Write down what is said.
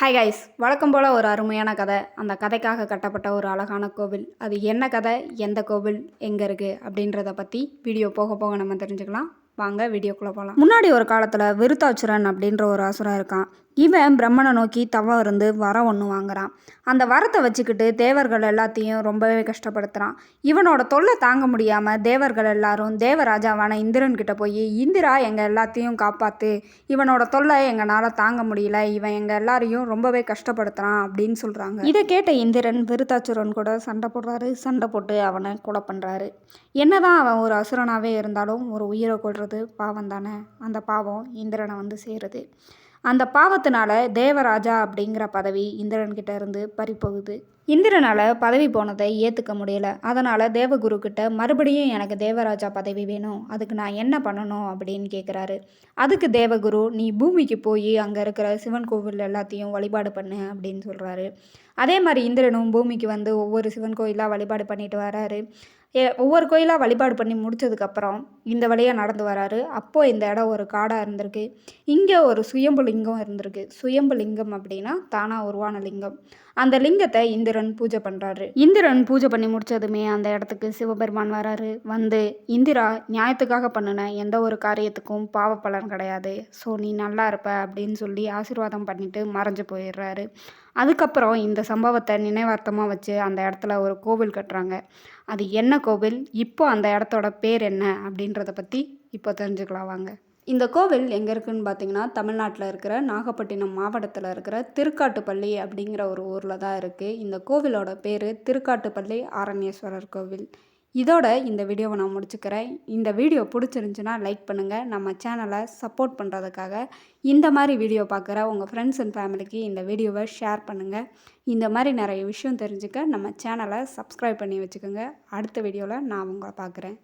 Hi guys வழக்கம் போல் ஒரு அருமையான கதை. அந்த கதைக்காக கட்டப்பட்ட ஒரு அழகான கோவில். அது என்ன கதை எந்த கோவில் எங்கே இருக்குது அப்படின்றத பற்றி வீடியோ போக போக நம்ம தெரிஞ்சுக்கலாம். வாங்க வீடியோக்குள்ளே போகலாம் முன்னாடி ஒரு காலத்தில் விருத்தாச்சுரன் அப்படின்ற ஒரு அசுரன் இருக்கான். இவன் பிரம்மனை நோக்கி தவம் இருந்து வரம் ஒன்று வாங்குறான். அந்த வரத்தை வச்சுக்கிட்டு தேவர்கள் எல்லாத்தையும் ரொம்பவே கஷ்டப்படுத்துகிறான் இவனோட தொல்லை தாங்க முடியாமல் தேவர்கள் எல்லாரும் தேவராஜாவான இந்திரன் கிட்ட போய் இந்திரா எங்கள் எல்லாத்தையும் காப்பாற்று இவனோட தொல்லை எங்களால் தாங்க முடியல. இவன் எங்கள் எல்லாரையும் ரொம்பவே கஷ்டப்படுத்துகிறான் அப்படின்னு சொல்கிறாங்க இதை கேட்ட இந்திரன் விருத்தாச்சுரன் கூட சண்டை போடுறாரு. சண்டை போட்டு அவனை கொலை பண்ணுறாரு என்னதான் அவன் ஒரு அசுரனாகவே இருந்தாலும் ஒரு உயிரை கொள்வது பாவம் தானே. அந்த பாவம் இந்திரனை வந்து சேருது. அந்த பாவத்தினால தேவராஜா அப்படிங்கிற பதவி இந்திரன்கிட்ட இருந்து பறிப்போகுது இந்திரனால் பதவி போனதை ஏற்றுக்க முடியல. அதனால் தேவகுரு கிட்ட மறுபடியும் எனக்கு தேவராஜா பதவி வேணும். அதுக்கு நான் என்ன பண்ணணும் அப்படின்னு கேட்குறாரு அதுக்கு தேவகுரு நீ பூமிக்கு போய் அங்கே இருக்கிற சிவன் கோவில் எல்லாத்தையும் வழிபாடு பண்ணு அப்படின்னு சொல்கிறாரு அதே மாதிரி இந்திரனும் பூமிக்கு வந்து ஒவ்வொரு சிவன் கோயிலாக வழிபாடு பண்ணிட்டு வராரு. ஒவ்வொரு கோயிலாக வழிபாடு பண்ணி முடிச்சதுக்கப்புறம் இந்த வழியாக நடந்து வராரு. அப்போது இந்த இடம் ஒரு காடாக இருந்திருக்கு. இங்கே ஒரு சுயம்பு லிங்கம் இருந்திருக்கு. சுயம்பு லிங்கம் அப்படின்னா தானாக உருவான லிங்கம். அந்த லிங்கத்தை இந்திரன் பூஜை பண்ணுறாரு இந்திரன் பூஜை பண்ணி முடிச்சதுமே அந்த இடத்துக்கு சிவபெருமான் வராரு. வந்து இந்திரா நியாயத்துக்காக பண்ணின எந்த ஒரு காரியத்துக்கும் பாவ பலன் கிடையாது. ஸோ நீ நல்லா இருப்ப அப்படின்னு சொல்லி ஆசீர்வாதம் பண்ணிட்டு மறைஞ்சு போயிடுறாரு. அதுக்கப்புறம் இந்த சம்பவத்தை நினைவார்த்தமாக வச்சு அந்த இடத்துல ஒரு கோவில் கட்டுறாங்க. அது என்ன கோவில்? இப்போ அந்த இடத்தோட பேர் என்ன? அப்படின்றத பற்றி இப்போ தெரிஞ்சுக்கலாம் வாங்க. இந்த கோவில் எங்கே இருக்குதுன்னு பார்த்தீங்கன்னா தமிழ்நாட்டில் இருக்கிற நாகப்பட்டினம் மாவட்டத்தில் இருக்கிற திருக்காட்டுப்பள்ளி அப்படிங்கிற ஒரு ஊரில் தான் இருக்குது இந்த கோவிலோட பேர் திருக்காட்டுப்பள்ளி ஆரண்யேஸ்வரர் கோவில். இதோட இந்த வீடியோவை நான் முடிச்சுக்கிறேன். இந்த வீடியோ பிடிச்சிருந்துச்சுன்னா லைக் பண்ணுங்கள் நம்ம சேனலை சப்போர்ட் பண்ணுறதுக்காக இந்த மாதிரி வீடியோ பார்க்குற உங்கள் ஃப்ரெண்ட்ஸ் அண்ட் ஃபேமிலிக்கு இந்த வீடியோவை ஷேர் பண்ணுங்கள் இந்த மாதிரி நிறைய விஷயம் தெரிஞ்சுக்க நம்ம சேனலை சப்ஸ்கிரைப் பண்ணி வச்சுக்கோங்க. அடுத்த வீடியோவில் நான் உங்களை பார்க்குறேன்.